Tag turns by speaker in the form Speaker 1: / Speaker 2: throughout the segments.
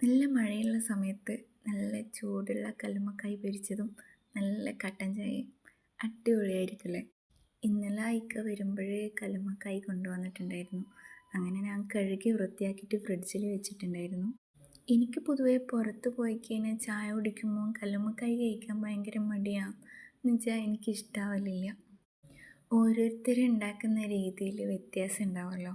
Speaker 1: നല്ല മഴയുള്ള സമയത്ത് നല്ല ചൂടുള്ള കല്ലുമക്കായി പൊരിച്ചതും നല്ല കട്ടൻ ചായയും അടിപൊളിയായിരിക്കില്ലേ? ഇന്നലെ ഇക്ക വരുമ്പോഴേ കല്ലുമക്കായി കൊണ്ടുവന്നിട്ടുണ്ടായിരുന്നു. അങ്ങനെ ഞാൻ കഴുകി വൃത്തിയാക്കിയിട്ട് ഫ്രിഡ്ജിൽ വെച്ചിട്ടുണ്ടായിരുന്നു. എനിക്ക് പൊതുവേ പുറത്ത് പോയി കഴിഞ്ഞാൽ ചായ കുടിക്കുമ്പോൾ കല്ലുമക്കായി കഴിക്കാൻ ഭയങ്കര മടിയാണ് എന്നുവെച്ചാൽ എനിക്ക് ഇഷ്ടാവലില്ല ഓരോരുത്തർ ഉണ്ടാക്കുന്ന രീതിയിൽ വ്യത്യാസം ഉണ്ടാവുമല്ലോ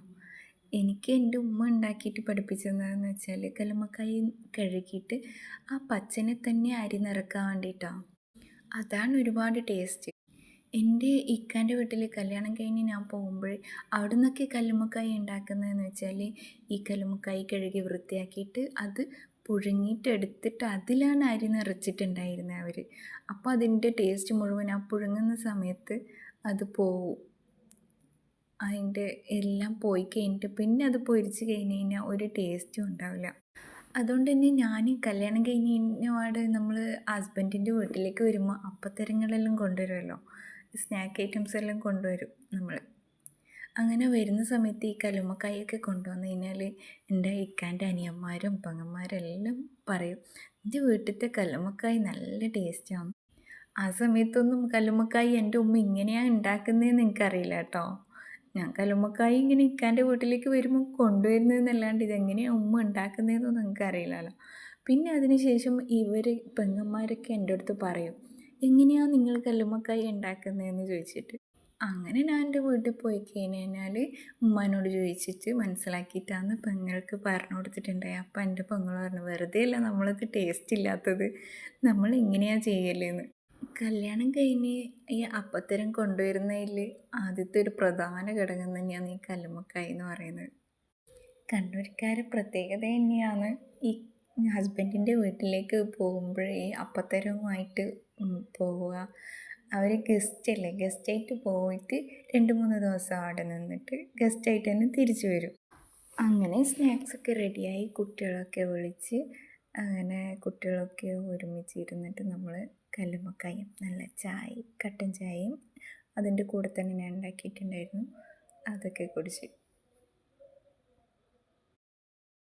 Speaker 1: എനിക്ക് എന്റെ ഉമ്മ ഉണ്ടാക്കിയിട്ട് പഠിപ്പിച്ചതെന്ന് വെച്ചാൽ കലമക്കായി കഴുകിയിട്ട് ആ പച്ചനെ തന്നെ അരി നിറക്കാൻ വേണ്ടിയിട്ടാണ് അതാണ് ഒരുപാട് ടേസ്റ്റ്. എന്റെ ഇക്കാന്റെ വീട്ടിൽ കല്യാണം കഴിഞ്ഞ് ഞാൻ പോകുമ്പോൾ അവിടെ നിന്നൊക്കെ കല്ലുമക്കായി ഉണ്ടാക്കുന്നതെന്ന് വെച്ചാൽ ഈ കല്ലുമക്കായി കഴുകി വൃത്തിയാക്കിയിട്ട് അത് പുഴുങ്ങിയിട്ട് എടുത്തിട്ട് അതിലാണ് അരി നിറച്ചിട്ടുണ്ടായിരുന്നത് അവർ അപ്പോൾ അതിന്റെ ടേസ്റ്റ് മുഴുവൻ ആ പുഴുങ്ങുന്ന സമയത്ത് അത് പോവും. അതിന്റെ എല്ലാം പോയി കഴിഞ്ഞിട്ട് പിന്നെ അത് പൊരിച്ച് കഴിഞ്ഞ് കഴിഞ്ഞാൽ ഒരു ടേസ്റ്റും ഉണ്ടാവില്ല. അതുകൊണ്ട് തന്നെ ഞാൻ കല്യാണം കഴിഞ്ഞ് കഴിഞ്ഞപാട് നമ്മൾ ഹസ്ബൻഡിന്റെ വീട്ടിലേക്ക് വരുമ്പോൾ അപ്പത്തരങ്ങളെല്ലാം കൊണ്ടുവരുമല്ലോ. സ്നാക്ക് ഐറ്റംസ് എല്ലാം കൊണ്ടുവരും നമ്മൾ. അങ്ങനെ വരുന്ന സമയത്ത് ഈ കലുമക്കായൊക്കെ കൊണ്ടുവന്നു കഴിഞ്ഞാൽ എന്റെ ഇക്കാന്റെ അനിയന്മാരും പങ്ങന്മാരെല്ലാം പറയും എന്റെ വീട്ടിലത്തെ കലുമക്കായി നല്ല ടേസ്റ്റാണ് ആ സമയത്തൊന്നും കല്ലുമ്മക്കായി എന്റെ ഉമ്മ ഇങ്ങനെയാണ് ഉണ്ടാക്കുന്നതെന്ന് എനിക്കറിയില്ല കേട്ടോ. ഞാൻ കലുമ്മക്കായി ഇങ്ങനെ ഇക്കാന്റെ വീട്ടിലേക്ക് വരുമ്പോൾ കൊണ്ടുവരുന്നതെന്നല്ലാണ്ട് ഇതെങ്ങനെയാണ് ഉമ്മ ഉണ്ടാക്കുന്നതെന്നൊന്നും നിങ്ങൾക്ക് അറിയില്ലല്ലോ. പിന്നെ അതിനുശേഷം ഇവർ പെങ്ങന്മാരൊക്കെ എന്റെ അടുത്ത് പറയും എങ്ങനെയാണ് നിങ്ങൾ കല്ലുമ്മക്കായി ഉണ്ടാക്കുന്നതെന്ന് ചോദിച്ചിട്ട്? അങ്ങനെ ഞാൻ എന്റെ വീട്ടിൽ പോയി കഴിഞ്ഞാൽ ഉമ്മാനോട് ചോദിച്ചിട്ട് മനസ്സിലാക്കിയിട്ടാണ് പെങ്ങൾക്ക് പറഞ്ഞു കൊടുത്തിട്ടുണ്ടായി. അപ്പം എന്റെ പെങ്ങൾ പറഞ്ഞു വെറുതെ അല്ല നമ്മളത് ടേസ്റ്റ് ഇല്ലാത്തത്. നമ്മൾ എങ്ങനെയാണ് ചെയ്യലെന്ന്? കല്യാണം കഴിഞ്ഞ് ഈ അപ്പത്തരം കൊണ്ടുവരുന്നതിൽ ആദ്യത്തെ ഒരു പ്രധാന ഘടകം തന്നെയാണ് ഈ കല്ലുമക്കായി എന്ന് പറയുന്നത്. കണ്ണൂർക്കാരെ പ്രത്യേകത തന്നെയാണ് ഈ ഹസ്ബൻഡിന്റെ വീട്ടിലേക്ക് പോകുമ്പോഴേ അപ്പത്തരവുമായിട്ട് പോവുക. അവർ ഗസ്റ്റ് അല്ലേ? ഗസ്റ്റായിട്ട് പോയിട്ട് രണ്ട് മൂന്ന് ദിവസം അവിടെ നിന്നിട്ട് ഗസ്റ്റായിട്ട് തന്നെ തിരിച്ചു വരും. അങ്ങനെ സ്നാക്സൊക്കെ റെഡിയായി കുട്ടികളൊക്കെ വിളിച്ച് അങ്ങനെ കുട്ടികളൊക്കെ ഒരുമിച്ച് ഇരുന്നിട്ട് നമ്മൾ കല്ലുമ്മക്കായും നല്ല ചായ കട്ടൻ ചായയും അതിന്റെ കൂടെ തന്നെ ഞാൻ ഉണ്ടാക്കിയിട്ടുണ്ടായിരുന്നു. അതൊക്കെ കുടിച്ച്